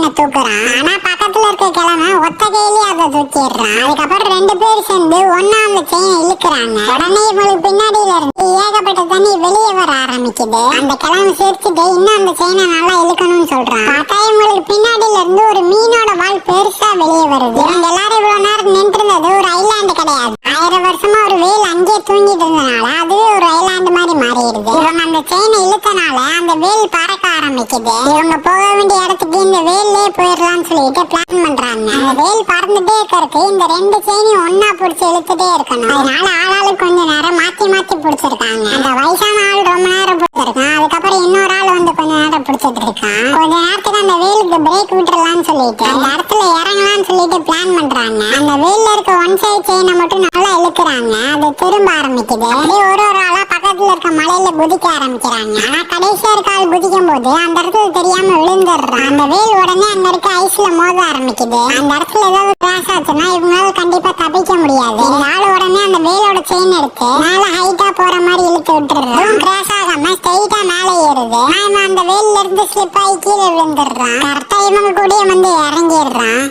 செயினை தூக்குறான் ஆனா பக்கத்துல இருக்க கிழமை ஒத்த கையிலேயே அதை தூக்கிடுறான் அதுக்கப்புறம் ரெண்டு பேர் சேர்ந்து ஒன்னா அந்த செயினை இழுக்கிறாங்க. உடனே இவங்களுக்கு பின்னாடியில இருந்து ஏகப்பட்ட தண்ணி வெளியே வர ஆரம்பிக்குது. அந்த கிழமை சேர்த்துட்டு இன்னும் அந்த செயினை நல்லா இழுக்கணும்னு சொல்றான். பார்த்தா இவங்களுக்கு பின்னாடியில இருந்து ஒரு மீனோட வால் பெருசா வெளியே வருது. இவங்க எல்லாரும் இவ்வளவு நேரம் நின்று இருந்தது ஒரு ஐலாண்டு கிடையாது. ஆயிரம் வருஷமா ஒரு வேல் அங்கேயே தூங்கிட்டு இருந்தனால அதுவே ஒரு ஐலாண்டு மாதிரி மாறிடுது. இவங்க அந்த செயினை இழுத்தனால அந்த வேல் பறக்க ஆரம்பிக்குது. இவங்க போக வேண்டிய இடத்துக்கு இந்த வேல்லே போயிடலாம்னு சொல்லிட்டு பிளான் பண்றாங்க. அந்த வேல் பறந்துட்டே இருக்கிறதுக்கு இந்த ரெண்டு செயினி ஒன்னா பிடிச்சி இழுத்துட்டே இருக்கணும். அதனால ஆளாளுக்கு கொஞ்ச நேரம் மாத்தி மாத்தி பிடிச்சிருக்காங்க. அந்த வயசான ஆள் ரொம்ப நேரம் பிடிச்சிருக்கான். அதுக்கப்புறம் இன்னொரு ஆள் வந்து கொஞ்ச நேரம் பிடிச்சிட்டு இருக்கான். கொஞ்ச நேரத்துக்கு அந்த வேலுக்கு பிரேக் விட்டுறலாம்னு சொல்லிட்டு அந்த இடத்துல இறங்கலாம்னு சொல்லிட்டு பிளான் பண்றாங்க. அந்த வேல்ல இருக்க ஒன் சைட் செயினை மட்டும் நல்லா அது திரும்ப ஆரம்பிக்குது. அப்படியே ஒரு ஒரு ஆளா பக்கத்துல இருக்க மலையில குதிக்க ஆரம்பிக்கிறாங்க. ஆனா கடைசியா இருக்க ஆள் குதிக்கும் போது அந்த இடத்துல தெரியாம விழுந்துடுறான். அந்த வேல் உடனே அங்க இருக்க ஐஸ்ல மோத ஆரம்பிக்குது. அந்த இடத்துல ஏதாவது கிராஸ் ஆச்சுன்னா இவங்களால கண்டிப்பா தப்பிக்க முடியாது. இந்த ஆள் உடனே அந்த வேலோட செயின் எடுத்து மேல ஹைட்டா போற மாதிரி இழுத்து விட்டுறான் கிராஸ் ஆகாம ஸ்ட்ரெயிட்டா மேல ஏறுது. ஆனா அந்த வேல்ல இருந்து ஸ்லிப் ஆகி கீழே விழுந்துடுறான். கரெக்டா இவங்க கூட வந்து இறங்கிடுறான்.